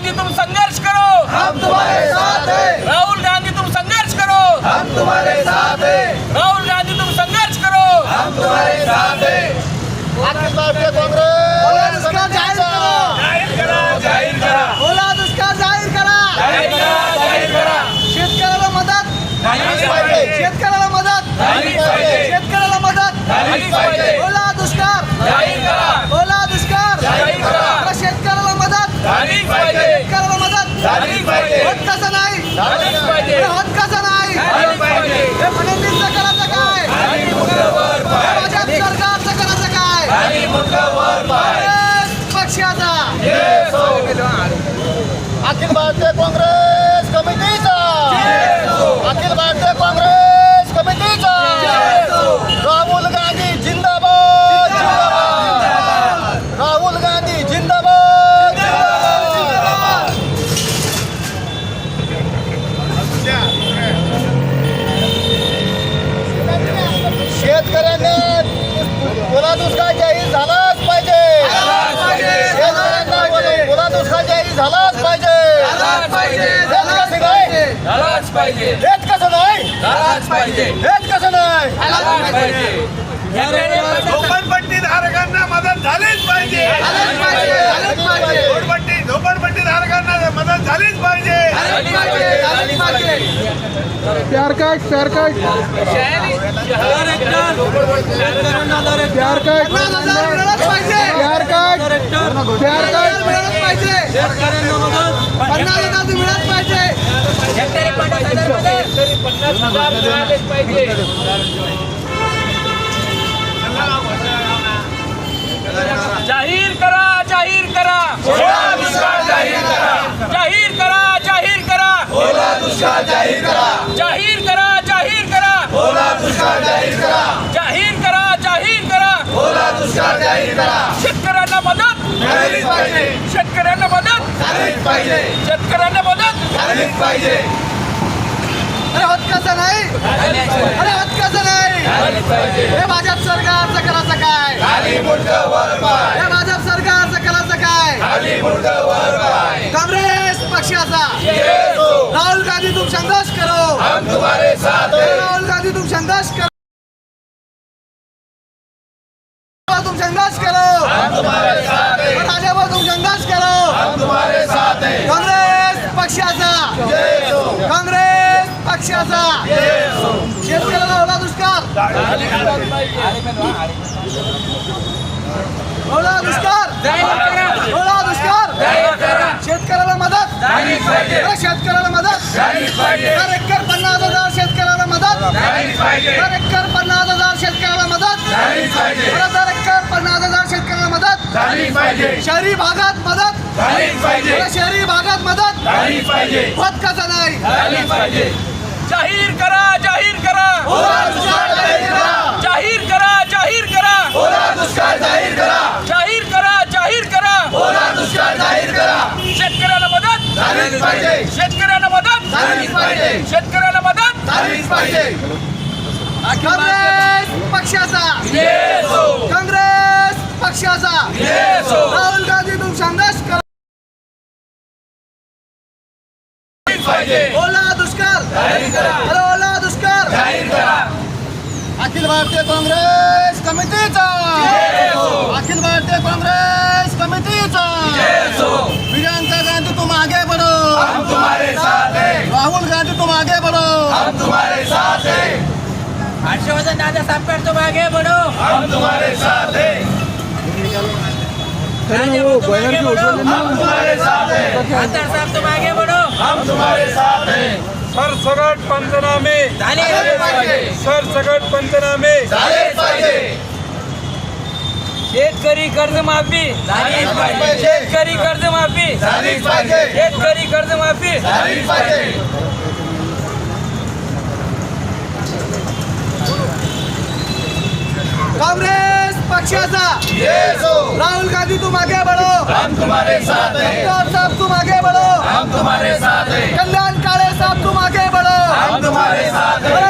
गांधी तुम संघर्ष करो। हम तुम्हारे साथ हैं। राहुल गांधी तुम संघर्ष करो। हम तुम्हारे साथ हैं। राहुल गांधी तुम संघर्ष करो। हम तुम्हारे साथ हैं। करा। शेतकऱ्याला मदत। शेतकऱ्याला मदत। शेतकऱ्याला मदत। बोला झालीच पाहिजे. होत कसं नाही. झालीच पाहिजे. होत कसं नाही. झालीच पाहिजे. झालाच पाहिजे. झालाच पाहिजे. हेच कसं नाही? झालाच पाहिजे. हेच कसं नाही? झालाच पाहिजे. हेच कसं नाही? झालाच पाहिजे. झोपडपट्टी धारकांना मदत झालीच पाहिजे. झालंच पाहिजे. झालंच पाहिजे. झोपडपट्टी झोपडपट्टी धारकांना मदत झालीच पाहिजे. झालंच पाहिजे. झालंच पाहिजे. प्यार कट प्यार कट प्यार प्यार कट प्यार मिळालंच पाहिजे पन्नास हजार तर मिळालंच पाहिजे मिळालेच पाहिजे. जाहीर करा जाहीर करा. ओला दुष्काळ जाहीर करा. जाहीर करा जाहीर करा. ओला दुष्काळ जाहीर करा. जाहीर करा जाहीर करा. दुष्काळ जाहीर करा. जाहीर करा जाहीर करा. दुष्काळ जाहीर करा. शेतकऱ्यांना मदत. झालीच पाहिजे. शेतकऱ्यांना मदत. झालीच पाहिजे. शेतकऱ्यांना मदत. झालीच पाहिजे. अरे होत कसं नाही? अरे होत कसं नाही? हे भाजप सरकारचं करायचं काय? हे भाजप सरकारचं करायचं काय? काँग्रेस पक्षाचा. राहुल गांधी तुम संघर्ष करो. राहुल गांधी तुम संघर्ष करो. तुम संघर्ष करो. पक्षाचा शेतकऱ्याला ओला दुष्काळ. ओला दुष्काळ. ओला दुष्काळ. शेतकऱ्याला मदत. शेतकऱ्याला मदत. दर एकर पन्नास हजार शेतकऱ्याला मदत. दर एकर पन्नास हजार शेतकऱ्याला मदत. दर एकर पन्नास हजार शेतकऱ्याला मदत. शहरी भागात मदत. शहरी भागात मदत. कसं नाही. जाहीर करा जाहीर करा. ओला दुष्काळ जाहीर करा. जाहीर करा जाहीर करा. ओला दुष्काळ जाहीर करा. जाहीर करा जाहीर करा. ओला दुष्काळ जाहीर करा. शेतकऱ्याला मदत. झालीच पाहिजे. शेतकऱ्याला मदत. झालीच पाहिजे. शेतकऱ्याला मदत. झालीच पाहिजे. काँग्रेस पक्षाचा. काँग्रेस पक्षाचा. राहुल गांधी तुम संघर्ष करो. पाहिजे. ओला दुष्काळ जाहीर करा अरे ओला दुष्काळ जाहीर करा. अखिल भारतीय काँग्रेस कमिटीचा. अखिल भारतीय काँग्रेस कमिटीचा. प्रियंका गांधी तुम आगे बढ़ो हम तुम्हारे साथ हैं. राहुल गांधी तुम आगे बढ़ो हम तुम्हारे साथ हैं. हर्षवर्धन दादा साहब तुम आगे बढ़ो हम तुम्हारे साथ हैं. हम तुम्हारे साथ हैं. खासदार साहब तुम आगे बढ़ो हैं सरसगट पंचनामे. सरसगट पंचनामे. शेतकरी कर्जमाफी शेतकरी कर्जमाफी शेतकरी कर्जमाफी काँग्रेस पक्षाचा. राहुल गांधी तुम आगे बढ़ो. हम तुम्हारे साथ हैं। साहब तुम आगे बढ़ो। हम तुम्हारे साथ हैं। कल्याण काळे साहब तुम आगे बढ़ो। हम तुम्हारे साथ हैं।